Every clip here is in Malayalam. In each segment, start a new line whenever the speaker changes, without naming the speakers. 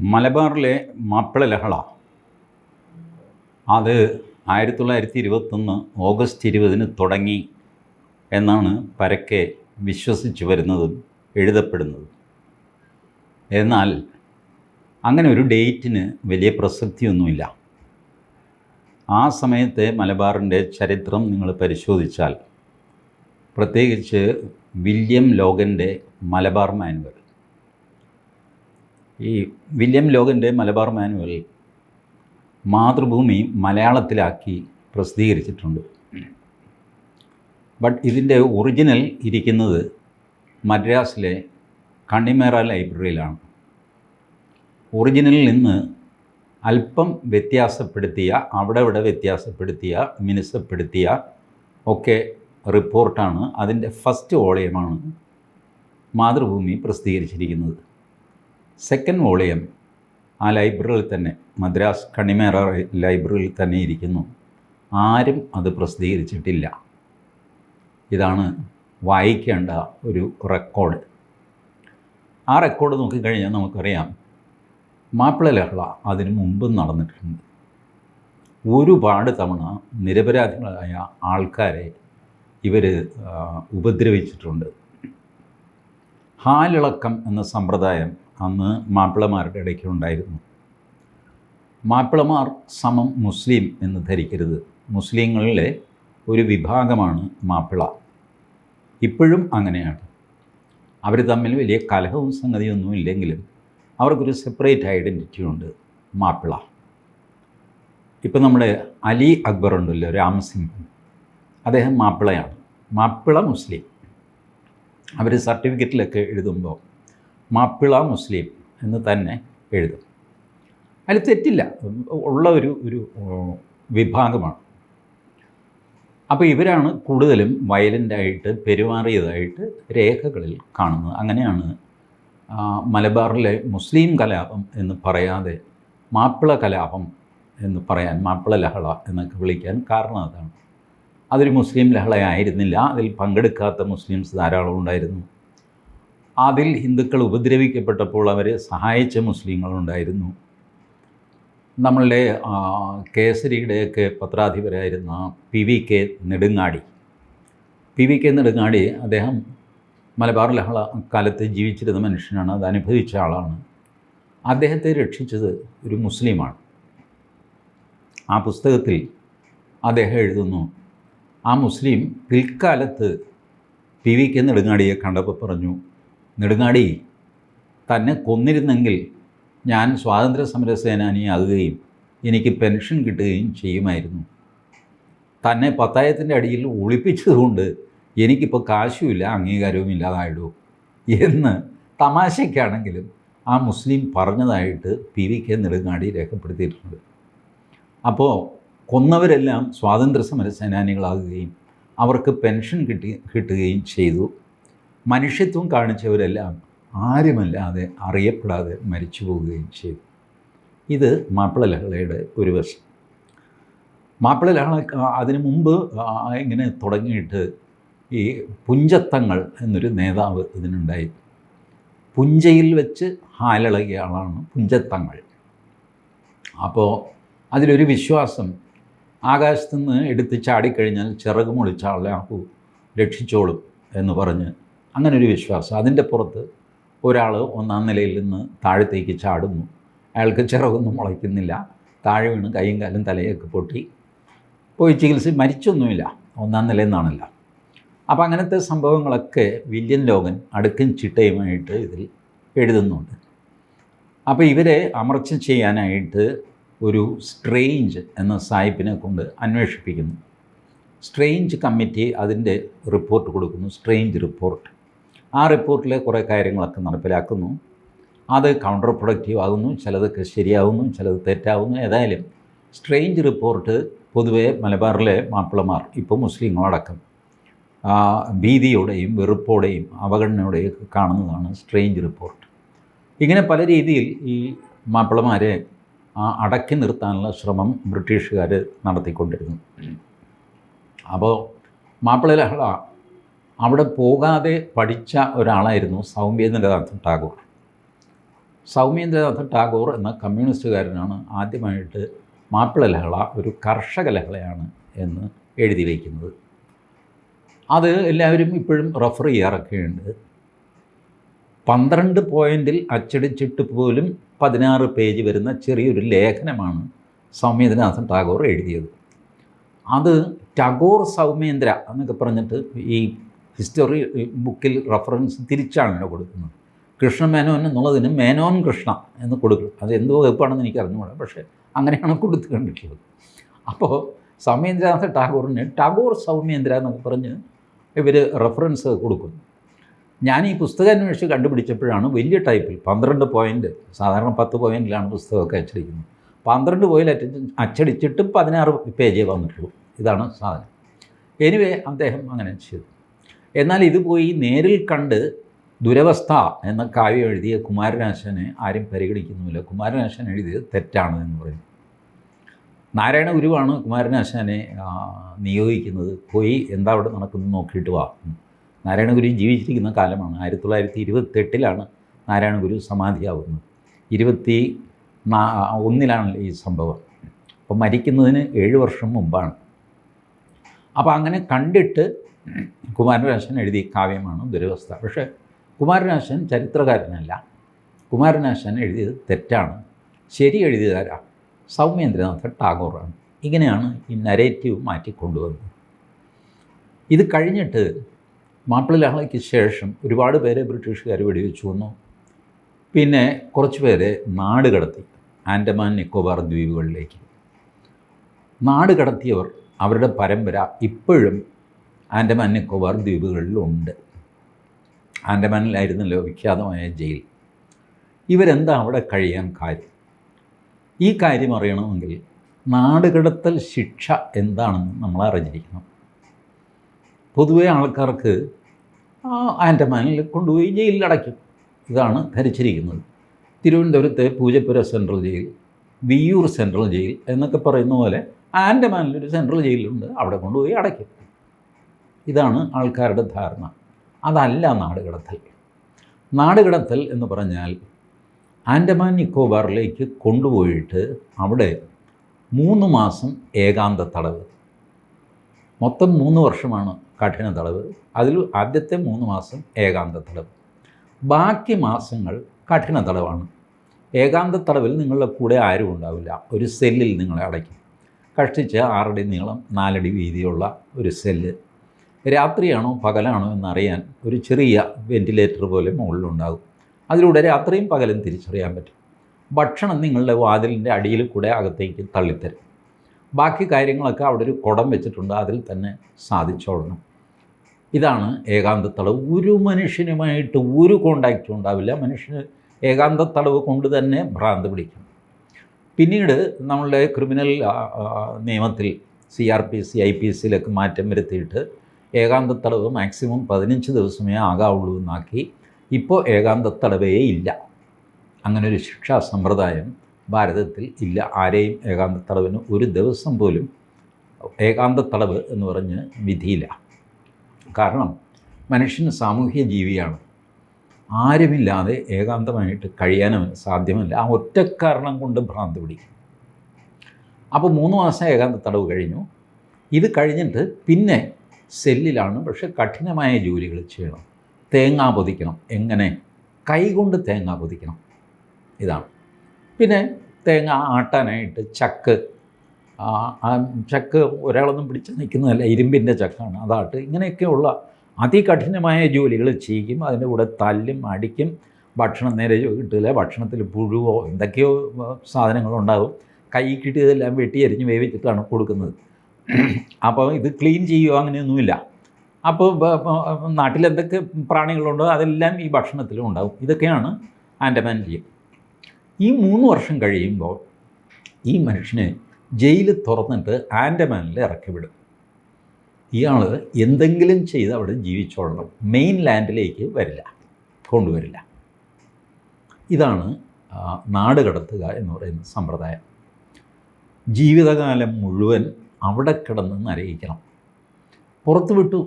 മലബാറിലെ മാപ്പിള ലഹള. അത് ആയിരത്തി തൊള്ളായിരത്തി ഇരുപത്തൊന്ന് ഓഗസ്റ്റ് ഇരുപതിന് തുടങ്ങി എന്നാണ് പരക്കെ വിശ്വസിച്ചു വരുന്നതും എഴുതപ്പെടുന്നതും. എന്നാൽ അങ്ങനെ ഒരു ഡേറ്റിന് വലിയ പ്രസക്തിയൊന്നുമില്ല. ആ സമയത്തെ മലബാറിന്റെ ചരിത്രം നിങ്ങൾ പരിശോധിച്ചാൽ പ്രത്യേകിച്ച് വില്യം ലോഗന്റെ മലബാർ മാനുവൽ. ഈ വില്യം ലോഗന്റെ മലബാർ മാനുവൽ മാതൃഭൂമി മലയാളത്തിലാക്കി പ്രസിദ്ധീകരിച്ചിട്ടുണ്ട്. ബട്ട് ഇതിന്റെ ഒറിജിനൽ ഇരിക്കുന്നത് മദ്രാസിലെ കണ്ണിമേറ ലൈബ്രറിയിലാണ്. ഒറിജിനലിൽ നിന്ന് അല്പം വ്യത്യാസപ്പെടുത്തിയ അവിടെ ഇവിടെ വ്യത്യാസപ്പെടുത്തിയ മിനുസപ്പെടുത്തിയ ഒക്കെ റിപ്പോർട്ടാണ് അതിന്റെ ഫസ്റ്റ് വോളിയമാണ് മാതൃഭൂമി പ്രസിദ്ധീകരിച്ചിരിക്കുന്നത്. സെക്കൻഡ് വോളിയം ആ ലൈബ്രറിയിൽ തന്നെ മദ്രാസ് കണിമേറ ലൈബ്രറിയിൽ തന്നെ ഇരിക്കുന്നു. ആരും അത് പ്രസിദ്ധീകരിച്ചിട്ടില്ല. ഇതാണ് വായിക്കേണ്ട ഒരു റെക്കോർഡ്. ആ റെക്കോർഡ് നോക്കിക്കഴിഞ്ഞാൽ നമുക്കറിയാം മാപ്പിള ലഹള അതിനു മുമ്പും നടന്നിട്ടുണ്ട്. ഒരുപാട് തവണ നിരപരാധികളായ ആൾക്കാരെ ഇവർ ഉപദ്രവിച്ചിട്ടുണ്ട്. ഹാലിളക്കം എന്ന സമ്പ്രദായം അന്ന് മാപ്പിളമാരുടെ ഇടയ്ക്ക് ഉണ്ടായിരുന്നു. മാപ്പിളമാർ സമം മുസ്ലിം എന്ന് ധരിക്കരുത്. മുസ്ലിങ്ങളിലെ ഒരു വിഭാഗമാണ് മാപ്പിള. ഇപ്പോഴും അങ്ങനെയാണ്. അവർ തമ്മിൽ വലിയ കലഹവും സംഗതിയൊന്നും ഇല്ലെങ്കിലും അവർക്കൊരു സെപ്പറേറ്റ് ഐഡന്റിറ്റി ഉണ്ട് മാപ്പിള. ഇപ്പം നമ്മുടെ അലി അക്ബർ ഉണ്ടല്ലോ രാമസിംഹൻ അദ്ദേഹം മാപ്പിളയാണ്. മാപ്പിള മുസ്ലിം. അവർ സർട്ടിഫിക്കറ്റിലൊക്കെ എഴുതുമ്പോൾ മാപ്പിള മുസ്ലിം എന്ന് തന്നെ എഴുതും. അതിൽ തെറ്റില്ല. ഉള്ള ഒരു ഒരു വിഭാഗമാണ്. അപ്പോൾ ഇവരാണ് കൂടുതലും വയലന്റായിട്ട് പെരുമാറിയതായിട്ട് രേഖകളിൽ കാണുന്നത്. അങ്ങനെയാണ് മലബാറിലെ മുസ്ലിം കലാപം എന്ന് പറയാതെ മാപ്പിള കലാപം എന്ന് പറയാൻ മാപ്പിള ലഹള എന്നൊക്കെ വിളിക്കാൻ കാരണം അതാണ്. അതൊരു മുസ്ലിം ലഹളയായിരുന്നില്ല. അതിൽ പങ്കെടുക്കാത്ത മുസ്ലിംസ് ധാരാളം ഉണ്ടായിരുന്നു. അതിൽ ഹിന്ദുക്കൾ ഉപദ്രവിക്കപ്പെട്ടപ്പോൾ അവരെ സഹായിച്ച മുസ്ലിങ്ങളുണ്ടായിരുന്നു. നമ്മളുടെ കേസരിയുടെയൊക്കെ പത്രാധിപരായിരുന്ന P V K Nedungadi. P V K Nedungadi അദ്ദേഹം മലബാർ ലഹള കാലത്ത് ജീവിച്ചിരുന്ന മനുഷ്യനാണ് അത് അനുഭവിച്ച ആളാണ്. അദ്ദേഹത്തെ രക്ഷിച്ചത് ഒരു മുസ്ലിമാണ്. ആ പുസ്തകത്തിൽ അദ്ദേഹം എഴുതുന്നു ആ മുസ്ലിം പിൽക്കാലത്ത് പി വി കെ നെടുങ്ങാടിയെ കണ്ടപ്പോൾ പറഞ്ഞു നെടുങ്ങാടി തന്നെ കൊന്നിരുന്നെങ്കിൽ ഞാൻ സ്വാതന്ത്ര്യ സമര സേനാനിയാകുകയും എനിക്ക് പെൻഷൻ കിട്ടുകയും ചെയ്യുമായിരുന്നു. തന്നെ പത്തായത്തിന്റെ അടിയിൽ ഒളിപ്പിച്ചതുകൊണ്ട് എനിക്കിപ്പോൾ കാശുമില്ല അംഗീകാരവും ഇല്ലാതായിടൂ എന്ന് തമാശയ്ക്കാണെങ്കിലും ആ മുസ്ലിം പറഞ്ഞതായിട്ട് പി വി കെ നെടുങ്ങാടി രേഖപ്പെടുത്തിയിട്ടുണ്ട്. അപ്പോൾ കൊന്നവരെല്ലാം സ്വാതന്ത്ര്യ സമര സേനാനികളാകുകയും അവർക്ക് പെൻഷൻ കിട്ടി കിട്ടുകയും ചെയ്തു. മനുഷ്യത്വം കാണിച്ചവരെല്ലാം ആരുമല്ലാതെ അറിയപ്പെടാതെ മരിച്ചു പോവുകയും ചെയ്തു. ഇത് മാപ്പിള ലഹളയുടെ ഒരു വശം. മാപ്പിള ലഹള അതിനു മുമ്പ് ഇങ്ങനെ തുടങ്ങിയിട്ട് ഈ പുഞ്ചത്തങ്ങൾ എന്നൊരു നേതാവ് ഇതിനുണ്ടായി. പുഞ്ചയിൽ വെച്ച് ഹാലിളകിയ ആളാണ് പുഞ്ചത്തങ്ങൾ. അപ്പോൾ അതിലൊരു വിശ്വാസം ആകാശത്തുനിന്ന് എടുത്ത് ചാടിക്കഴിഞ്ഞാൽ ചിറക് മുളിച്ച രക്ഷിച്ചോളും എന്ന് പറഞ്ഞ് അങ്ങനെ ഒരു വിശ്വാസം. അതിന്റെ പുറത്ത് ഒരാൾ ഒന്നാം നിലയിൽ നിന്ന് താഴത്തേക്ക് ചാടുന്നു. അയാൾക്ക് ചിറകൊന്നും മുളയ്ക്കുന്നില്ല. താഴെ വീണ് കൈയും കാലും തലയൊക്കെ പൊട്ടി. പോയി ചികിത്സ മരിച്ചൊന്നുമില്ല. ഒന്നാം നിലയിൽ അപ്പോൾ അങ്ങനത്തെ സംഭവങ്ങളൊക്കെ വില്യൻ ലോകൻ അടുക്കും ചിട്ടയുമായിട്ട് ഇതിൽ എഴുതുന്നുണ്ട്. അപ്പോൾ ഇവരെ അമർച്ച ചെയ്യാനായിട്ട് ഒരു സ്ട്രേഞ്ച് എന്ന സായിപ്പിനെ കൊണ്ട് അന്വേഷിപ്പിക്കുന്നു. സ്ട്രേഞ്ച് കമ്മിറ്റി അതിന്റെ റിപ്പോർട്ട് കൊടുക്കുന്നു. Strange report. ആ റിപ്പോർട്ടിലെ കുറേ കാര്യങ്ങളൊക്കെ നടപ്പിലാക്കുന്നു. അത് കൗണ്ടർ പ്രൊഡക്റ്റീവ് ആകുന്നു ചിലതൊക്കെ ശരിയാവുന്നു ചിലത് തെറ്റാവുന്നു. ഏതായാലും സ്ട്രെയിഞ്ച് റിപ്പോർട്ട് പൊതുവേ മലബാറിലെ മാപ്പിളമാർ ഇപ്പോൾ മുസ്ലിങ്ങളടക്കം ഭീതിയോടെയും വെറുപ്പോടെയും അവഗണനയോടെയും കാണുന്നതാണ് സ്ട്രെയിഞ്ച് റിപ്പോർട്ട് ഇങ്ങനെ പല രീതിയിൽ ഈ മാപ്പിളമാരെ അടക്കി നിർത്താനുള്ള ശ്രമം ബ്രിട്ടീഷുകാർ നടത്തിക്കൊണ്ടിരുന്നു. അപ്പോൾ മാപ്പിള ലഹള അവിടെ പോകാതെ പഠിച്ച ഒരാളായിരുന്നു സൗമ്യേന്ദ്രനാഥ് ടാഗോർ. സൗമ്യേന്ദ്രനാഥ് ടാഗോർ എന്ന കമ്മ്യൂണിസ്റ്റുകാരനാണ് ആദ്യമായിട്ട് മാപ്പിള ലഹള ഒരു കർഷക ലഹളയാണ് എന്ന് എഴുതി വയ്ക്കുന്നത്. അത് എല്ലാവരും ഇപ്പോഴും റെഫർ ചെയ്യാറൊക്കെയുണ്ട്. പന്ത്രണ്ട് പോയിന്റിൽ അച്ചടിച്ചിട്ട് പോലും പതിനാറ് പേജ് വരുന്ന ചെറിയൊരു ലേഖനമാണ് സൗമ്യേന്ദ്രനാഥൻ ടാഗോർ എഴുതിയത്. അത് ടാഗോർ സൗമേന്ദ്ര എന്നൊക്കെ പറഞ്ഞിട്ട് ഈ ഹിസ്റ്ററി ബുക്കിൽ റെഫറൻസ് തിരിച്ചാണല്ലോ കൊടുക്കുന്നത്. കൃഷ്ണ മേനോൻ എന്നുള്ളതിന് മേനോൻ കൃഷ്ണ എന്ന് കൊടുക്കും. അത് എന്തോ വകുപ്പാണെന്ന് എനിക്ക് അറിഞ്ഞുകൂടാ പക്ഷേ അങ്ങനെയാണ് കൊടുത്തു കണ്ടിട്ടുള്ളത് അപ്പോൾ സൗമ്യേന്ദ്രനാഥ ടാഗോറിന് ടാഗോർ സൗമ്യേന്ദ്ര എന്നൊക്കെ പറഞ്ഞ് ഇവർ റെഫറൻസ് കൊടുക്കുന്നു. ഞാൻ ഈ പുസ്തകം അന്വേഷിച്ച് കണ്ടുപിടിച്ചപ്പോഴാണ് വലിയ ടൈപ്പിൽ പന്ത്രണ്ട് പോയിന്റ് സാധാരണ പത്ത് പോയിന്റിലാണ് പുസ്തകമൊക്കെ അച്ചടിക്കുന്നത്. പന്ത്രണ്ട് പോയിൽ അച്ചടിച്ചിട്ട് പതിനാറ് പേജേ വന്നിട്ടുള്ളൂ. ഇതാണ് സാധനം. എനിവേ അദ്ദേഹം അങ്ങനെ ചെയ്തു. എന്നാൽ ഇത് പോയി നേരിൽ കണ്ട് ദുരവസ്ഥ എന്ന കാവ്യം എഴുതിയ കുമാരനാശനെ ആരും പരിഗണിക്കുന്നുമില്ല. കുമാരനാശൻ എഴുതിയത് തെറ്റാണ് എന്ന് പറയും. നാരായണ ഗുരുവാണ് കുമാരനാശാനെ നിയോഗിക്കുന്നത്. പോയി എന്താ അവിടെ നടക്കുന്നു നോക്കിയിട്ട് വാ. നാരായണ ഗുരു ജീവിച്ചിരിക്കുന്ന കാലമാണ്. ആയിരത്തി തൊള്ളായിരത്തി ഇരുപത്തെട്ടിലാണ് നാരായണ ഗുരു സമാധിയാവുന്നത്. ഇരുപത്തി ഒന്നിലാണ് ഈ സംഭവം. അപ്പം മരിക്കുന്നതിന് ഏഴ് വർഷം മുമ്പാണ്. അപ്പോൾ അങ്ങനെ കണ്ടിട്ട് കുമാരനാശൻ എഴുതിയ കാവ്യമാണ് ദുരവസ്ഥ. പക്ഷേ കുമാരനാശൻ ചരിത്രകാരനല്ല. കുമാരനാശൻ എഴുതിയത് തെറ്റാണ്. ശരി എഴുതിയതാരാ സൗമ്യേന്ദ്രനാഥ ടാഗോറാണ്. ഇങ്ങനെയാണ് ഈ നരേറ്റീവ് മാറ്റിക്കൊണ്ടുവന്നത്. ഇത് കഴിഞ്ഞിട്ട് മാപ്പിള ലഹളയ്ക്ക് ശേഷം ഒരുപാട് പേരെ ബ്രിട്ടീഷുകാർ വെടിവെച്ചു വന്നു. പിന്നെ കുറച്ച് പേരെ നാട് കടത്തി ആൻഡമാൻ നിക്കോബാർ ദ്വീപുകളിലേക്ക്. നാട് കടത്തിയവർ അവരുടെ പരമ്പര ഇപ്പോഴും ആൻഡമാൻ നിക്കോബാർ ദ്വീപുകളിലുണ്ട് ആൻഡമാനിലായിരുന്നല്ലോ വിഖ്യാതമായ ജയിൽ. ഇവരെന്താ അവിടെ കഴിയാൻ കാര്യം? ഈ കാര്യം അറിയണമെങ്കിൽ നാടുകടത്തൽ ശിക്ഷ എന്താണെന്ന് നമ്മൾ അറിഞ്ഞിരിക്കണം. പൊതുവെ ആൾക്കാർക്ക് ആൻഡമാനിൽ കൊണ്ടുപോയി ജയിലിൽ അടയ്ക്കും. ഇതാണ് ധരിച്ചിരിക്കുന്നത്. തിരുവനന്തപുരത്തെ Poojappura central jail Viyyur central jail എന്നൊക്കെ പറയുന്ന പോലെ ആൻഡമാനിലൊരു സെൻട്രൽ ജയിലുണ്ട്. അവിടെ കൊണ്ടുപോയി അടയ്ക്കും. ഇതാണ് ആൾക്കാരുടെ ധാരണ. അതല്ല നാടുകടത്തൽ. നാടുകടത്തൽ എന്ന് പറഞ്ഞാൽ ആൻഡമാൻ നിക്കോബാറിലേക്ക് കൊണ്ടുപോയിട്ട് അവിടെ മൂന്ന് മാസം ഏകാന്ത തടവ്. മൊത്തം മൂന്ന് വർഷമാണ് കഠിന തടവ്. അതിൽ ആദ്യത്തെ മൂന്ന് മാസം ഏകാന്ത തടവ്. ബാക്കി മാസങ്ങൾ കഠിന തടവാണ്. ഏകാന്ത തടവിൽ നിങ്ങളുടെ കൂടെ ആരും ഉണ്ടാവില്ല. ഒരു സെല്ലിൽ നിങ്ങളെ അടയ്ക്കും. കഷ്ടിച്ച് ആറടി നീളം നാലടി വീതിയുള്ള ഒരു സെല്ല്. രാത്രിയാണോ പകലാണോ എന്നറിയാൻ ഒരു ചെറിയ വെന്റിലേറ്റർ പോലെ മുകളിലുണ്ടാകും. അതിലൂടെ രാത്രിയും പകലും തിരിച്ചറിയാൻ പറ്റും. ഭക്ഷണം നിങ്ങളുടെ വാതിലിന്റെ അടിയിൽ കൂടെ അകത്തേക്ക് തള്ളിത്തരും. ബാക്കി കാര്യങ്ങളൊക്കെ അവിടെ ഒരു കുടം വെച്ചിട്ടുണ്ട് അതിൽ തന്നെ സാധിച്ചോളണം. ഇതാണ് ഏകാന്തത്തളവ്. ഒരു മനുഷ്യനുമായിട്ട് ഒരു കോണ്ടാക്റ്റും ഉണ്ടാവില്ല. മനുഷ്യന് ഏകാന്തത്തളവ് കൊണ്ട് തന്നെ ഭ്രാന്ത് പിടിക്കും. പിന്നീട് നമ്മളുടെ ക്രിമിനൽ നിയമത്തിൽ C R P C I P സിയിലൊക്കെ മാറ്റം വരുത്തിയിട്ട് ഏകാന്ത തടവ് മാക്സിമം പതിനഞ്ച് ദിവസമേ ആകാവുള്ളൂ എന്നാക്കി ഇപ്പോൾ ഏകാന്ത തടവേ ഇല്ല. അങ്ങനെ ഒരു ശിക്ഷാ സമ്പ്രദായം ഭാരതത്തിൽ ഇല്ല. ആരെയും ഏകാന്ത തടവിന് ഒരു ദിവസം പോലും ഏകാന്ത തടവ് എന്ന് പറഞ്ഞ് വിധിയില്ല. കാരണം മനുഷ്യൻ സാമൂഹ്യ ജീവിയാണ്. ആരുമില്ലാതെ ഏകാന്തമായിട്ട് കഴിയാനും സാധ്യമല്ല. ആ ഒറ്റ കാരണം കൊണ്ട് ഭ്രാന്ത് പിടിക്കും അപ്പോൾ മൂന്ന് മാസം ഏകാന്ത തടവ് കഴിഞ്ഞു. ഇത് കഴിഞ്ഞിട്ട് പിന്നെ സെല്ലിലാണ് പക്ഷെ കഠിനമായ ജോലികൾ ചെയ്യണം. തേങ്ങ പൊതിക്കണം. എങ്ങനെ? കൈകൊണ്ട് തേങ്ങ പൊതിക്കണം. ഇതാണ്. പിന്നെ തേങ്ങ ആട്ടാനായിട്ട് ചക്ക്. ചക്ക് ഒരാളൊന്നും പിടിച്ച് നിൽക്കുന്നതല്ല. ഇരുമ്പിന്റെ ചക്കാണ്. അതാട്ട് ഇങ്ങനെയൊക്കെയുള്ള അതികഠിനമായ ജോലികൾ ചെയ്യും. അതിന്റെ കൂടെ തല്ലും അടിക്കും ഭക്ഷണം നേരെ കിട്ടില്ല ഭക്ഷണത്തിൽ പുഴുവോ എന്തൊക്കെയോ സാധനങ്ങളുണ്ടാകും. കൈ കിട്ടിയതെല്ലാം വെട്ടി അരിഞ്ഞ് വേവിച്ചിട്ടാണ് കൊടുക്കുന്നത്. അപ്പോൾ ഇത് ക്ലീൻ ചെയ്യുകയോ അങ്ങനെയൊന്നുമില്ല. അപ്പോൾ നാട്ടിൽ എന്തൊക്കെ പ്രാണികളുണ്ടോ അതെല്ലാം ഈ ഭക്ഷണത്തിലും ഉണ്ടാകും ഇതൊക്കെയാണ് ആൻഡമാൻ ജീവൻ ഈ മൂന്ന് വർഷം കഴിയുമ്പോൾ ഈ മനുഷ്യനെ ജയിൽ തുറന്നിട്ട് ആൻഡമാനിൽ ഇറക്കി വിടും. ഇയാൾ എന്തെങ്കിലും ചെയ്ത് അവിടെ ജീവിച്ചോളണം. മെയിൻ ലാൻഡിലേക്ക് വരില്ല കൊണ്ടുവരില്ല. ഇതാണ് നാട് കടത്തുക എന്ന് പറയുന്ന സമ്പ്രദായം. ജീവിതകാലം മുഴുവൻ അവിടെ കിടന്ന് നരയിക്കണം പുറത്ത് വിട്ടു.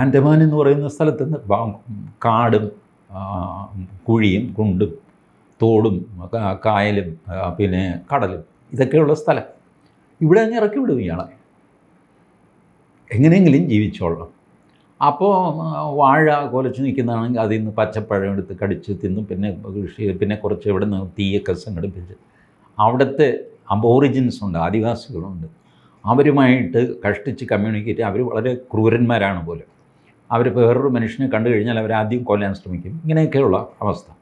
ആൻഡമാൻ എന്ന് പറയുന്ന സ്ഥലത്ത് നിന്ന് കാടും കുഴിയും കുണ്ടും തോടും കായലും പിന്നെ കടലും ഇതൊക്കെയുള്ള സ്ഥലം. ഇവിടെ അങ്ങ് ഇറക്കി വിടും ഇയാളെ എങ്ങനെയെങ്കിലും ജീവിച്ചോളാം. അപ്പോൾ വാഴ കൊലച്ച് നിൽക്കുന്നതാണെങ്കിൽ അതിൽ നിന്ന് പച്ചപ്പഴം എടുത്ത് കടിച്ച് തിന്നും. പിന്നെ കൃഷി പിന്നെ കുറച്ച് ഇവിടെ നിന്ന് തീയൊക്കെ സംഘടിപ്പിച്ച്. അവിടുത്തെ അബോറിജിൻസ് ഉണ്ട് ആദിവാസികളുണ്ട്. അവരുമായിട്ട് കഷ്ടിച്ച് കമ്മ്യൂണിക്കേറ്റ് അവർ വളരെ ക്രൂരന്മാരാണ് പോലും. അവർ വേറൊരു മനുഷ്യനെ കണ്ടു കഴിഞ്ഞാൽ അവരാദ്യം കൊല്ലാൻ ശ്രമിക്കും. ഇങ്ങനെയൊക്കെയുള്ള അവസ്ഥ.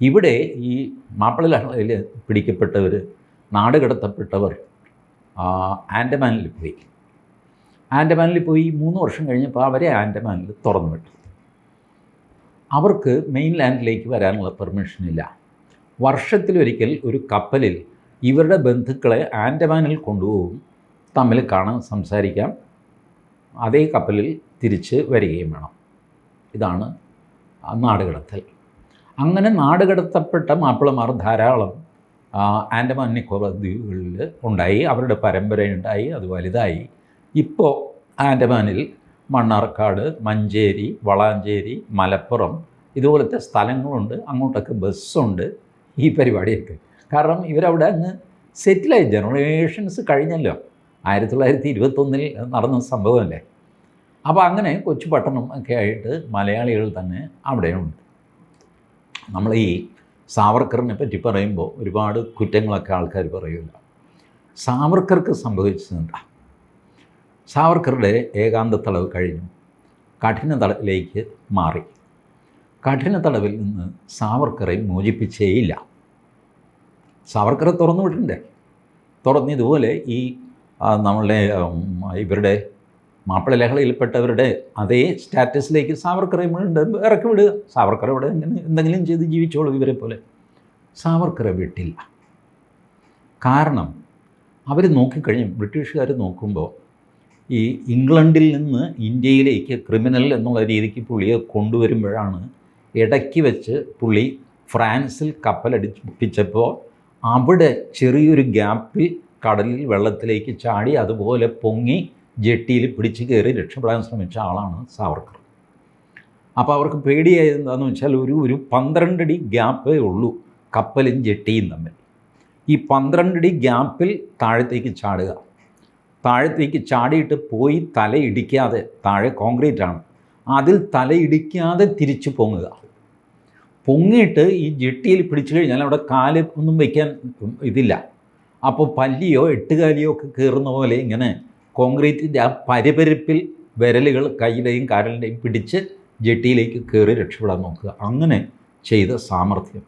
ഇവിടെ ഈ മാപ്പിളയിൽ പിടിക്കപ്പെട്ടവർ നാട് കടത്തപ്പെട്ടവർ ആൻഡമാനിൽ പോയി. ആൻഡമാനിൽ പോയി മൂന്ന് വർഷം കഴിഞ്ഞപ്പോൾ അവരെ ആൻഡമാനിൽ തുറന്നു വിട്ടു. അവർക്ക് മെയിൻ ലാൻഡിലേക്ക് വരാനുള്ള പെർമിഷനില്ല. വർഷത്തിലൊരിക്കൽ ഒരു കപ്പലിൽ ഇവരുടെ ബന്ധുക്കളെ ആൻഡമാനിൽ കൊണ്ടുപോകും. തമ്മിൽ കാണാൻ സംസാരിക്കാം. അതേ കപ്പലിൽ തിരിച്ച് വരികയും വേണം. ഇതാണ് നാടുകടത്തൽ. അങ്ങനെ നാടുകടത്തപ്പെട്ട മാപ്പിളമാർ ധാരാളം ആൻഡമാൻ നിക്കോബാർ ദ്വീപുകളിൽ ഉണ്ടായി. അവരുടെ പരമ്പരയുണ്ടായി അത് വലുതായി. ഇപ്പോൾ ആൻഡമാനിൽ മണ്ണാർക്കാട് മഞ്ചേരി വളാഞ്ചേരി മലപ്പുറം ഇതുപോലത്തെ സ്ഥലങ്ങളുണ്ട്. അങ്ങോട്ടൊക്കെ ബസ്സുണ്ട്. ഈ പരിപാടിയൊക്കെ കാരണം ഇവരവിടെ അങ്ങ് സെറ്റിലായി ജനറേഷൻസ് കഴിഞ്ഞല്ലോ. ആയിരത്തി തൊള്ളായിരത്തി ഇരുപത്തൊന്നിൽ നടന്ന സംഭവമല്ലേ? അപ്പോൾ അങ്ങനെ കൊച്ചു പട്ടണം ഒക്കെ ആയിട്ട് മലയാളികൾ തന്നെ അവിടെയുണ്ട്. നമ്മൾ ഈ സാവർക്കറിനെ പറ്റി പറയുമ്പോൾ ഒരുപാട് കുറ്റങ്ങളൊക്കെ ആൾക്കാർ പറയില്ല സാവർക്കർക്ക് സംഭവിച്ചതെന്താ സാവർക്കറുടെ ഏകാന്ത തടവ് കഴിഞ്ഞു. കഠിന തടവിലേക്ക് മാറി. കഠിന തടവിൽ നിന്ന് സാവർക്കറെ മോചിപ്പിച്ചേയില്ല. സാവർക്കറെ തുറന്നു വിട്ടിട്ടുണ്ട്. തുറന്ന് ഇതുപോലെ ഈ നമ്മളുടെ ഇവരുടെ മാപ്പിള ലഹളയിൽപ്പെട്ടവരുടെ അതേ സ്റ്റാറ്റസിലേക്ക് സാവർക്കറെ ഇറക്കി വിടുക. സാവർക്കറെ ഇവിടെ എന്തെങ്കിലും ചെയ്ത് ജീവിച്ചോളൂ ഇവരെ പോലെ. സാവർക്കറെ വിട്ടില്ല. കാരണം അവർ നോക്കിക്കഴിഞ്ഞു ബ്രിട്ടീഷുകാർ നോക്കുമ്പോൾ ഈ ഇംഗ്ലണ്ടിൽ നിന്ന് ഇന്ത്യയിലേക്ക് ക്രിമിനൽ എന്നുള്ള രീതിക്ക് പുള്ളിയെ കൊണ്ടുവരുമ്പോഴാണ് ഇടയ്ക്ക് വെച്ച് പുള്ളി ഫ്രാൻസിൽ കപ്പലടിപ്പിച്ചപ്പോൾ അവിടെ ചെറിയൊരു ഗ്യാപ്പിൽ കടലിൽ വെള്ളത്തിലേക്ക് ചാടി അതുപോലെ പൊങ്ങി ജെട്ടിയിൽ പിടിച്ചു കയറി രക്ഷപ്പെടാൻ ശ്രമിച്ച ആളാണ് സാവർക്കർ. അപ്പോൾ അവർക്ക് പേടിയായത് എന്താണെന്ന് വെച്ചാൽ ഒരു ഒരു പന്ത്രണ്ടടി ഗ്യാപ്പേ ഉള്ളൂ കപ്പലും ജെട്ടിയും തമ്മിൽ. ഈ പന്ത്രണ്ടടി ഗ്യാപ്പിൽ താഴത്തേക്ക് ചാടുക. താഴത്തേക്ക് ചാടിയിട്ട് പോയി തലയിടിക്കാതെ താഴെ കോൺക്രീറ്റാണ് അതിൽ തലയിടിക്കാതെ തിരിച്ചു പൊങ്ങുക. പൊങ്ങിയിട്ട് ഈ ജെട്ടിയിൽ പിടിച്ചു കഴിഞ്ഞാൽ അവിടെ കാൽ ഒന്നും വയ്ക്കാൻ ഇതില്ല. അപ്പോൾ പല്ലിയോ എട്ടുകാലിയോ ഒക്കെ കയറുന്ന പോലെ ഇങ്ങനെ കോൺക്രീറ്റിന്റെ ആ പരിപരിപ്പിൽ വിരലുകൾ കൈയുടെയും കാരലിന്റെയും പിടിച്ച് ജെട്ടിയിലേക്ക് കയറി രക്ഷപ്പെടാൻ നോക്കുക. അങ്ങനെ ചെയ്ത സാമർഥ്യം.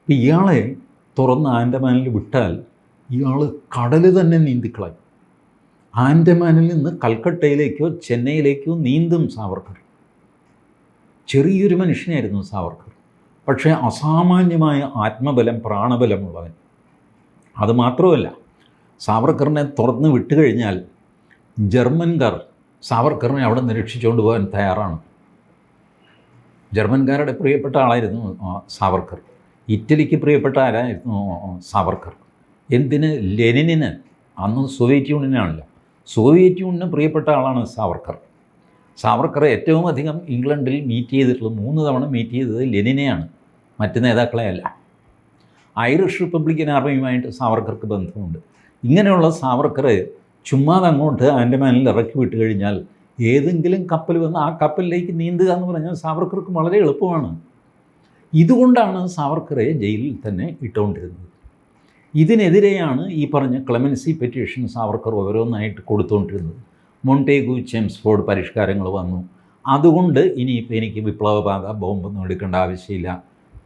അപ്പം ഇയാളെ തുറന്ന് ആൻഡമാനിൽ വിട്ടാൽ ഇയാൾ കടൽ തന്നെ നീന്തിക്കളയും. ആൻഡമാനിൽ നിന്ന് കൽക്കട്ടയിലേക്കോ ചെന്നൈയിലേക്കോ നീന്തും സാവർക്കർ. ചെറിയൊരു മനുഷ്യനായിരുന്നു സാവർക്കർ. പക്ഷേ അസാമാന്യമായ ആത്മബലം പ്രാണബലമുള്ളവൻ. അതുമാത്രമല്ല സാവർക്കറിനെ തുറന്ന് വിട്ടുകഴിഞ്ഞാൽ ജർമ്മൻകാർ സാവർക്കറിനെ അവിടെ നിന്ന് രക്ഷിച്ചുകൊണ്ട് പോകാൻ തയ്യാറാണ്. ജർമ്മൻകാരുടെ പ്രിയപ്പെട്ട ആളായിരുന്നു സാവർക്കർ. ഇറ്റലിക്ക് പ്രിയപ്പെട്ട ആരായിരുന്നു സാവർക്കർ. എന്തിന്? ലെനിന് അന്ന് സോവിയറ്റ് യൂണിയനാണല്ലോ. സോവിയറ്റ് യൂണിയന് പ്രിയപ്പെട്ട ആളാണ് സാവർക്കർ. സാവർക്കർ ഏറ്റവും അധികം ഇംഗ്ലണ്ടിൽ മീറ്റ് ചെയ്തിട്ടുള്ളത് മൂന്ന് തവണ മീറ്റ് ചെയ്തത് ലെനിനെയാണ്. മറ്റ് നേതാക്കളെ അല്ല ഐറിഷ് റിപ്പബ്ലിക്കൻ ആർമിയുമായിട്ട് സാവർക്കർക്ക് ബന്ധമുണ്ട്. ഇങ്ങനെയുള്ള സാവർക്കർ ചുമ്മാതെ അങ്ങോട്ട് ആൻഡമാനിൽ ഇറക്കി വിട്ട് കഴിഞ്ഞാൽ ഏതെങ്കിലും കപ്പൽ വന്ന് ആ കപ്പലിലേക്ക് നീന്തുക എന്ന് പറഞ്ഞാൽ സാവർക്കർക്ക് വളരെ എളുപ്പമാണ്. ഇതുകൊണ്ടാണ് സാവർക്കറെ ജയിലിൽ തന്നെ ഇട്ടുകൊണ്ടിരുന്നത്. ഇതിനെതിരെയാണ് ഈ പറഞ്ഞ ക്ലെമൻസി പെറ്റീഷൻ സാവർക്കർ ഓരോന്നായിട്ട് കൊടുത്തുകൊണ്ടിരുന്നത്. മൊണ്ടേഗു ചെംസ്ഫോർഡ് പരിഷ്കാരങ്ങൾ വന്നു. അതുകൊണ്ട് ഇനിയിപ്പോൾ എനിക്ക് വിപ്ലവപാത ബോംബൊന്നും എടുക്കേണ്ട ആവശ്യമില്ല.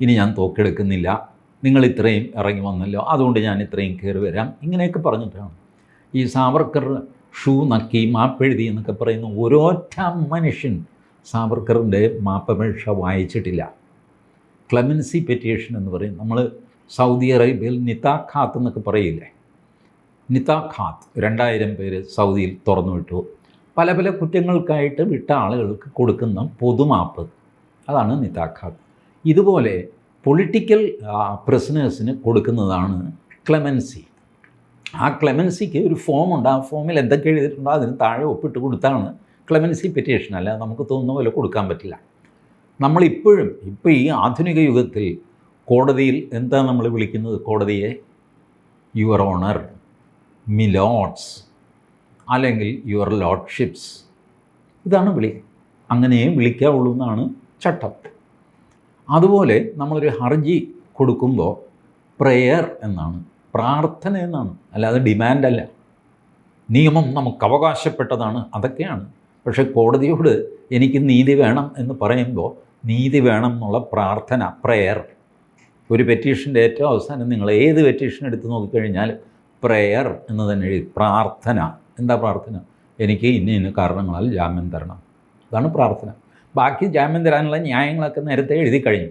ഇനി ഞാൻ തോക്കെടുക്കുന്നില്ല. നിങ്ങൾ ഇത്രയും ഇറങ്ങി വന്നല്ലോ. അതുകൊണ്ട് ഞാൻ ഇത്രയും കയറി വരാം. ഇങ്ങനെയൊക്കെ പറഞ്ഞിട്ടാണ്. ഈ സാവർക്കർ ഷൂ നക്കി മാപ്പെഴുതി എന്നൊക്കെ പറയുന്ന ഓരോറ്റ മനുഷ്യൻ സാവർക്കറിന്റെ മാപ്പപേക്ഷ വായിച്ചിട്ടില്ല. ക്ലെമൻസി പെറ്റീഷൻ എന്ന് പറയും. നമ്മൾ സൗദി അറേബ്യയിൽ നിതാഖാത്ത് എന്നൊക്കെ പറയില്ലേ? നിതാഖാത്ത്. രണ്ടായിരം പേര് സൗദിയിൽ തുറന്നു വിട്ടു. പല പല കുറ്റങ്ങൾക്കായിട്ട് വിട്ട ആളുകൾക്ക് കൊടുക്കുന്ന പൊതുമാപ്പ്. അതാണ് നിതാഖാത്ത്. ഇതുപോലെ പൊളിറ്റിക്കൽ പ്രിസനേഴ്സിന് കൊടുക്കുന്നതാണ് ക്ലെമൻസി ആ ക്ലെമൻസിക്ക് ഒരു ഫോമുണ്ട് ആ ഫോമിൽ എന്തൊക്കെ എഴുതിയിട്ടുണ്ടോ അതിന് താഴെ ഒപ്പിട്ട് കൊടുത്താണ് ക്ലെമൻസി പെറ്റീഷൻ അല്ല നമുക്ക് തോന്നുന്ന പോലെ കൊടുക്കാൻ പറ്റില്ല. നമ്മളിപ്പോഴും ഇപ്പോൾ ഈ ആധുനിക യുഗത്തിൽ കോടതിയിൽ എന്താ നമ്മൾ വിളിക്കുന്നത് കോടതിയെ? യുവർ ഓണർ മിലോട്സ് അല്ലെങ്കിൽ യുവർ ലോഡ്ഷിപ്സ് ഇതാണ് വിളി. അങ്ങനെയും വിളിക്കാവുള്ളൂ എന്നാണ് ചട്ടം. അതുപോലെ നമ്മളൊരു ഹർജി കൊടുക്കുമ്പോൾ പ്രെയർ എന്നാണ് പ്രാർത്ഥന എന്നാണ് അല്ലാതെ ഡിമാൻഡല്ല നിയമം നമുക്ക് അവകാശപ്പെട്ടതാണ് അതൊക്കെയാണ്. പക്ഷേ കോടതിയോട് എനിക്ക് നീതി വേണം എന്ന് പറയുമ്പോൾ നീതി വേണം എന്നുള്ള പ്രാർത്ഥന പ്രെയർ ഒരു പെറ്റീഷന്റെ ഏറ്റവും അവസാനം നിങ്ങൾ ഏത് പെറ്റീഷൻ എടുത്ത് നോക്കിക്കഴിഞ്ഞാൽ പ്രെയർ എന്ന് തന്നെ എഴുതി പ്രാർത്ഥന. എന്താ പ്രാർത്ഥന? എനിക്ക് ഇന്ന ഇന്ന കാരണങ്ങളാൽ ജാമ്യം തരണം. അതാണ് പ്രാർത്ഥന. ബാക്കി ജാമ്യം തരാനുള്ള ന്യായങ്ങളൊക്കെ നേരത്തെ എഴുതി കഴിഞ്ഞു.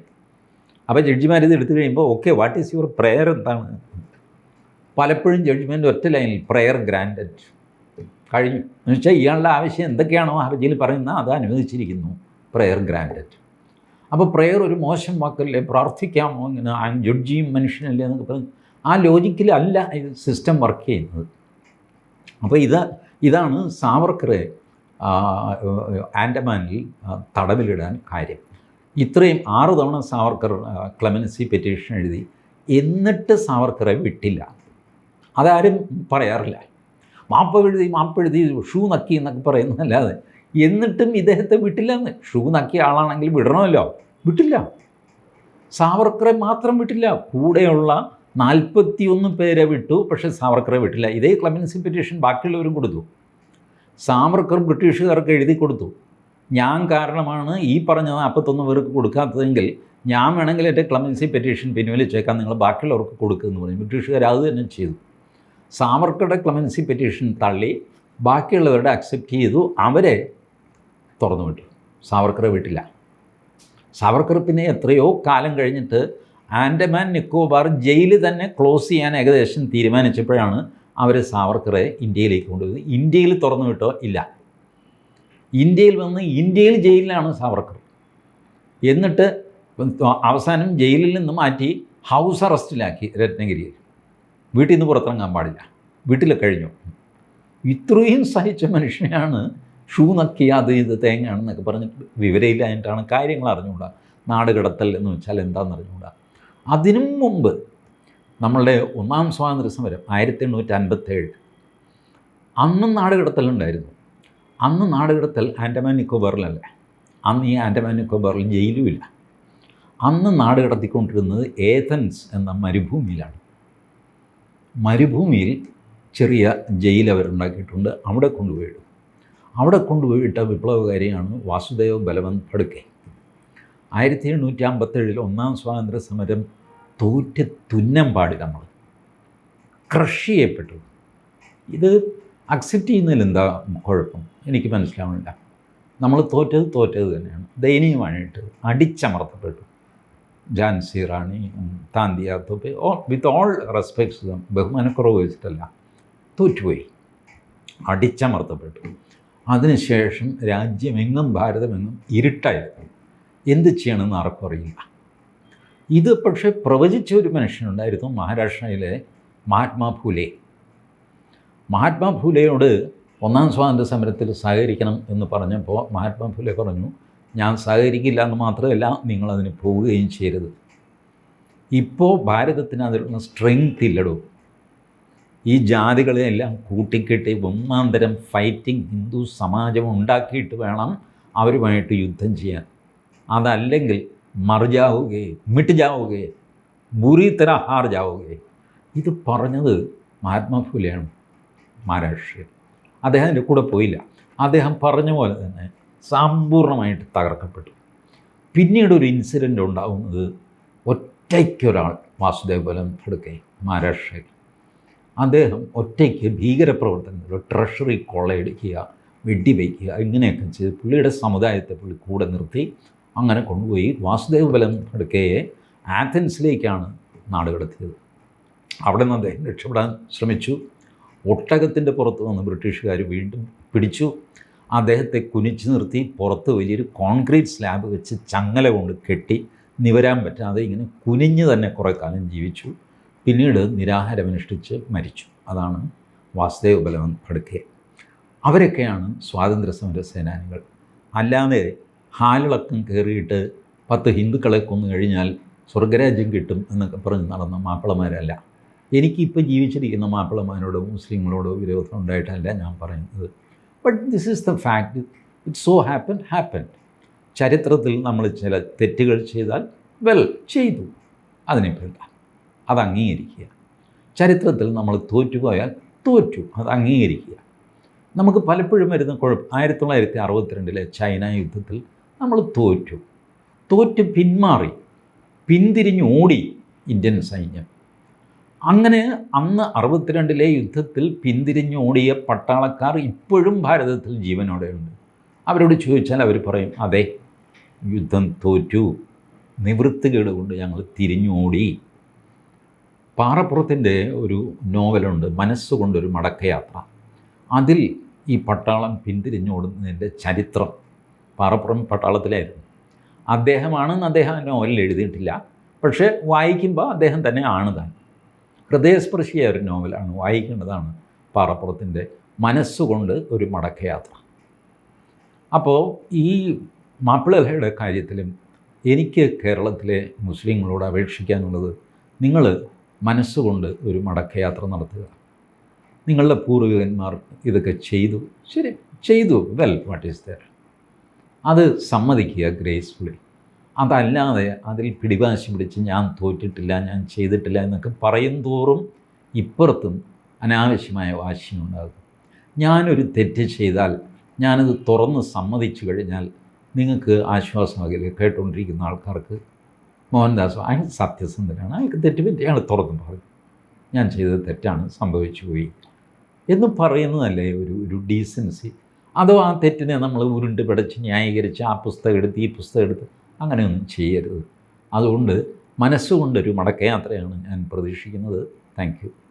അപ്പോൾ ജഡ്ജിമാർ ഇത് എടുത്തു കഴിയുമ്പോൾ okay what is your prayer എന്താണ്? പലപ്പോഴും ജഡ്ജ്മെന്റ് ഒറ്റ ലൈനിൽ പ്രെയർ ഗ്രാൻഡഡ് കഴിഞ്ഞു. എന്ന് വെച്ചാൽ ഇയാളുടെ ആവശ്യം എന്തൊക്കെയാണോ ഹർജിയിൽ പറയുന്നത് അത് അനുവദിച്ചിരിക്കുന്നു. പ്രെയർ ഗ്രാൻഡഡ് അപ്പോൾ പ്രെയർ ഒരു മോശം വാക്കല്ലേ? പ്രാർത്ഥിക്കാമോ ഇങ്ങനെ? ആ ജഡ്ജിയും മനുഷ്യനല്ലേ എന്നൊക്കെ പറഞ്ഞു ആ ലോജിക്കിലല്ല ഇത് സിസ്റ്റം വർക്ക് ചെയ്യുന്നത്. അപ്പോൾ ഇത് ഇതാണ് സാവർക്കറെ ആൻഡമാനിൽ തടവിലിടാൻ കാര്യം. ഇത്രയും ആറ് തവണ സാവർക്കർ ക്ലെമൻസി പെറ്റീഷൻ എഴുതി. എന്നിട്ട് സാവർക്കറെ വിട്ടില്ല. അതാരും പറയാറില്ല. മാപ്പ് എഴുതി മാപ്പ് എഴുതി ഷൂ നക്കി എന്നൊക്കെ പറയുന്നതല്ലാതെ എന്നിട്ടും ഇദ്ദേഹത്തെ വിട്ടില്ല എന്ന് ഷൂ നക്കിയ ആളാണെങ്കിൽ വിടണമല്ലോ. വിട്ടില്ല. സാവർക്കറെ മാത്രം വിട്ടില്ല. കൂടെയുള്ള നാൽപ്പത്തിയൊന്ന് പേരെ വിട്ടു. പക്ഷേ സാവർക്കറെ വിട്ടില്ല. ഇതേ ക്ലെമൻസി പെറ്റീഷൻ ബാക്കിയുള്ളവരും കൊടുത്തു. സാവർക്കർ ബ്രിട്ടീഷുകാർക്ക് എഴുതി കൊടുത്തു. ഞാൻ കാരണമാണ് ഈ പറഞ്ഞ നാൽപ്പത്തൊന്ന് പേർക്ക് കൊടുക്കാത്തതെങ്കിൽ ഞാൻ വേണമെങ്കിൽ എന്റെ ക്ലമൻസി പെറ്റീഷൻ പിൻവലിച്ചേക്കാം നിങ്ങൾ ബാക്കിയുള്ളവർക്ക് കൊടുക്കുമെന്ന് പറഞ്ഞു. ബ്രിട്ടീഷുകാർ അത് തന്നെ ചെയ്തു. സാവർക്കറുടെ ക്ലമൻസി പെറ്റീഷൻ തള്ളി ബാക്കിയുള്ളവരുടെ അക്സെപ്റ്റ് ചെയ്തു. അവരെ തുറന്നു വിട്ടു. സാവർക്കറെ വിട്ടില്ല. സാവർക്കർ പിന്നെ എത്രയോ കാലം കഴിഞ്ഞിട്ട് ആൻഡമാൻ നിക്കോബാർ ജയിൽ തന്നെ ക്ലോസ് ചെയ്യാൻ ഏകദേശം തീരുമാനിച്ചപ്പോഴാണ് അവർ സാവർക്കറെ ഇന്ത്യയിലേക്ക് കൊണ്ടുവന്നു ഇന്ത്യയിൽ തുറന്നു വിട്ടോ? ഇല്ല. ഇന്ത്യയിൽ വന്ന് ഇന്ത്യയിൽ ജയിലിലാണ് സാവർക്കർ. എന്നിട്ട് അവസാനം ജയിലിൽ നിന്ന് മാറ്റി ഹൗസ് അറസ്റ്റിലാക്കി രത്നഗിരിയിൽ. വീട്ടിൽ നിന്ന് പുറത്തിറങ്ങാൻ പാടില്ല. വീട്ടിൽ കഴിഞ്ഞു. ഇത്രയും സഹിച്ച മനുഷ്യനാണ് ഷൂ നക്കി അത് ഇത് തേങ്ങയാണെന്നൊക്കെ പറഞ്ഞിട്ട് വിവരമില്ലായിട്ടാണ് കാര്യങ്ങൾ അറിഞ്ഞുകൂടാ? നാട് കിടത്തൽ എന്ന് വെച്ചാൽ എന്താണെന്ന് അറിഞ്ഞുകൂടാ? അതിനും മുമ്പ് നമ്മളുടെ ഒന്നാം സ്വാതന്ത്ര്യ സമരം ആയിരത്തി എണ്ണൂറ്റി അൻപത്തേഴ് അന്നും നാട് കിടത്തലുണ്ടായിരുന്നു അന്ന് നാടുകടത്തൽ ആൻഡമാൻ നിക്കോബാറിലല്ല അന്ന് ഈ ആൻഡമാൻ നിക്കോബാറിൽ ജയിലുമില്ല. അന്ന് നാട് കടത്തിക്കൊണ്ടിരുന്നത് ഏഥൻസ് എന്ന മരുഭൂമിയിലാണ്. മരുഭൂമിയിൽ ചെറിയ ജയിൽ അവരുണ്ടാക്കിയിട്ടുണ്ട്. അവിടെ കൊണ്ടുപോയിടും അവിടെ കൊണ്ടുപോയിട്ട വിപ്ലവകാരിയാണ് വാസുദേവ് ബലവന്ത് പടുക്കെ. ആയിരത്തി എണ്ണൂറ്റി അമ്പത്തേഴിൽ ഒന്നാം സ്വാതന്ത്ര്യ സമരം തോറ്റ് തുന്നം പാടി നമ്മൾ ക്രഷ് ചെയ്യപ്പെട്ടു. ഇത് അക്സെപ്റ്റ് ചെയ്യുന്നതിൽ എന്താ കുഴപ്പം? എനിക്ക് മനസ്സിലാവുന്നില്ല. നമ്മൾ തോറ്റത് തോറ്റത് തന്നെയാണ്. ദയനീയമായിട്ട് അടിച്ചമർത്തപ്പെട്ടു. Jhansi Rani Tantia Tope oh with all respects ബഹുമാനക്കുറവ് വെച്ചിട്ടല്ല തോറ്റുപോയി. അടിച്ചമർത്തപ്പെട്ടു. അതിനുശേഷം രാജ്യമെങ്ങും ഭാരതമെങ്ങും ഇരുട്ടായിരുന്നു എന്ത് ചെയ്യണമെന്ന് ആർക്കും അറിയില്ല. ഇത് പക്ഷേ പ്രവചിച്ച ഒരു മനുഷ്യനുണ്ടായിരുന്നു മഹാരാഷ്ട്രയിലെ മഹാത്മാ ഫൂലെ. മഹാത്മാ ഫൂലെയോട് ഒന്നാം സ്വാതന്ത്ര്യ സമരത്തിൽ സഹകരിക്കണം എന്ന് പറഞ്ഞപ്പോൾ മഹാത്മാ ഫൂലെ പറഞ്ഞു ഞാൻ സഹകരിക്കില്ല എന്ന് മാത്രമല്ല നിങ്ങളതിന് പോവുകയും ചെയ്യരുത്. ഇപ്പോൾ ഭാരതത്തിന് അതിലുള്ള സ്ട്രെങ്ത് ഇല്ലടോ. ഈ ജാതികളെയെല്ലാം കൂട്ടിക്കെട്ടി ഒന്നാന്തരം ഫൈറ്റിംഗ് ഹിന്ദു സമാജം ഉണ്ടാക്കിയിട്ട് വേണം അവരുമായിട്ട് യുദ്ധം ചെയ്യാൻ. അതല്ലെങ്കിൽ മർ ജാവുകയെ മിട്ട് ജാവുകയെ ബുറി തര ഹാർ ജാവുകയെ ഇത് പറഞ്ഞത് മഹാത്മാ ഫുലെയാണ് മഹാരാഷ്ട്രയിൽ. അദ്ദേഹം എന്റെ കൂടെ പോയില്ല. അദ്ദേഹം പറഞ്ഞ പോലെ തന്നെ സമ്പൂർണമായിട്ട് തകർക്കപ്പെട്ടു. പിന്നീട് ഒരു ഇൻസിഡന്റ് ഉണ്ടാകുന്നത് ഒറ്റയ്ക്കൊരാൾ വാസുദേവ് ബലം ഫടുക്കെ മഹാരാഷ്ട്രയിൽ. അദ്ദേഹം ഒറ്റയ്ക്ക് ഭീകരപ്രവർത്തനങ്ങൾ ട്രഷറി കൊള്ളയടിക്കുക വെടിവയ്ക്കുക ഇങ്ങനെയൊക്കെ ചെയ്ത് പുള്ളിയുടെ സമുദായത്തെ പുള്ളി കൂടെ നിർത്തി. അങ്ങനെ കൊണ്ടുപോയി വാസുദേവ ബലം ഫടുക്കയെ ആഥൻസിലേക്കാണ് നാടുകടത്തിയത് അവിടെ നിന്ന് അദ്ദേഹം രക്ഷപ്പെടാൻ ശ്രമിച്ചു. ഒട്ടകത്തിന്റെ പുറത്ത് വന്ന് ബ്രിട്ടീഷുകാർ വീണ്ടും പിടിച്ചു. അദ്ദേഹത്തെ കുനിച്ചു നിർത്തി പുറത്ത് വലിയൊരു കോൺക്രീറ്റ് സ്ലാബ് വെച്ച് ചങ്ങല കൊണ്ട് കെട്ടി നിവരാൻ പറ്റാതെ ഇങ്ങനെ കുനിഞ്ഞ് തന്നെ കുറേ കാലം ജീവിച്ചു. പിന്നീട് നിരാഹാരമനുഷ്ഠിച്ച് മരിച്ചു. അതാണ് വാസുദേവ് ബലവൻ ഫടുക്കെ അവരൊക്കെയാണ് സ്വാതന്ത്ര്യ സമര സേനാനികൾ. അല്ലാതെ ഹാലിളക്കം കയറിയിട്ട് പത്ത് ഹിന്ദുക്കളെ കൊന്നു കഴിഞ്ഞാൽ സ്വർഗരാജ്യം കിട്ടും എന്നൊക്കെ പറഞ്ഞ് നടന്ന മാപ്പിളമാരല്ല. എനിക്കിപ്പോൾ ജീവിച്ചിരിക്കുന്ന മാപ്പിളമാരോടോ മുസ്ലിങ്ങളോടോ വിരോധം ഉണ്ടായിട്ടല്ല ഞാൻ പറയുന്നത്. But this is the fact it so happen happen ചരിത്രത്തിൽ നമ്മൾ ചില തെറ്റുകൾ ചെയ്താൽ വെൽ ചെയ്തു. അതിനെ വേണ്ട അത് അംഗീകരിക്കുക. ചരിത്രത്തിൽ നമ്മൾ തോറ്റുപോയാൽ തോറ്റു. അത് അംഗീകരിക്കുക. നമുക്ക് പലപ്പോഴും വരുന്ന കുഴപ്പം ആയിരത്തി തൊള്ളായിരത്തി അറുപത്തിരണ്ടിലെ ചൈന യുദ്ധത്തിൽ നമ്മൾ തോറ്റു. തോറ്റ് പിന്മാറി. പിന്തിരിഞ്ഞ് ഓടി ഇന്ത്യൻ സൈന്യം. അങ്ങനെ അന്ന് അറുപത്തിരണ്ടിലെ യുദ്ധത്തിൽ പിന്തിരിഞ്ഞ് ഓടിയ പട്ടാളക്കാർ ഇപ്പോഴും ഭാരതത്തിൽ ജീവനോടെയുണ്ട്. അവരോട് ചോദിച്ചാൽ അവർ പറയും അതെ യുദ്ധം തോറ്റു. നിവൃത്തികേട് കൊണ്ട് ഞങ്ങൾ തിരിഞ്ഞോടി പാറപ്പുറത്തിന്റെ ഒരു നോവലുണ്ട് മനസ്സുകൊണ്ടൊരു മടക്കയാത്ര. അതിൽ ഈ പട്ടാളം പിന്തിരിഞ്ഞോടുന്നതിന്റെ ചരിത്രം. പാറപ്പുറം പട്ടാളത്തിലായിരുന്നു. അദ്ദേഹമാണെന്ന് അദ്ദേഹം നോവലിൽ എഴുതിയിട്ടില്ല. പക്ഷേ വായിക്കുമ്പോൾ അദ്ദേഹം തന്നെ ആണ് താൻ. ഹൃദയസ്പർശിയായ ഒരു നോവലാണ് വായിക്കേണ്ടതാണ് പാറപ്പുറത്തിന്റെ മനസ്സുകൊണ്ട് ഒരു മടക്കയാത്ര. അപ്പോൾ ഈ മാപ്പിളയുടെ കാര്യത്തിലും എനിക്ക് കേരളത്തിലെ മുസ്ലിങ്ങളോട് അപേക്ഷിക്കാനുള്ളത് നിങ്ങൾ മനസ്സുകൊണ്ട് ഒരു മടക്കയാത്ര നടത്തുക. നിങ്ങളുടെ പൂർവികന്മാർ ഇതൊക്കെ ചെയ്തു. ശരി ചെയ്തു. വെൽ വാട്ട് ഈസ് ദർ അത് സമ്മതിക്കുക ഗ്രേസ്ഫുള്ളി. അതല്ലാതെ അതിൽ പിടിവാശി പിടിച്ച് ഞാൻ തോറ്റിട്ടില്ല ഞാൻ ചെയ്തിട്ടില്ല എന്നൊക്കെ പറയും തോറും ഇപ്പുറത്തും അനാവശ്യമായ വാശിയുണ്ടാകും. ഞാനൊരു തെറ്റ് ചെയ്താൽ ഞാനത് തുറന്ന് സമ്മതിച്ചു കഴിഞ്ഞാൽ നിങ്ങൾക്ക് ആശ്വാസമാകില്ല? കേട്ടുകൊണ്ടിരിക്കുന്ന ആൾക്കാർക്ക് മോഹൻദാസ് അയാൾ സത്യസന്ധനാണ് അയാൾക്ക് തെറ്റുപറ്റി അയാൾ തുറന്ന് പറയും. ഞാൻ ചെയ്തത് തെറ്റാണ് സംഭവിച്ചു പോയി എന്ന് പറയുന്നതല്ലേ ഒരു ഒരു ഡീസൻസി അതോ ആ തെറ്റിനെ നമ്മൾ ഉരുണ്ട് പിടച്ച് ന്യായീകരിച്ച് ആ പുസ്തകം എടുത്ത് ഈ പുസ്തകം എടുത്ത് അങ്ങനെയൊന്നും ചെയ്യരുത്. അതുകൊണ്ട് മനസ്സുകൊണ്ടൊരു മടക്കയാത്രയാണ് ഞാൻ പ്രതീക്ഷിക്കുന്നത്. താങ്ക്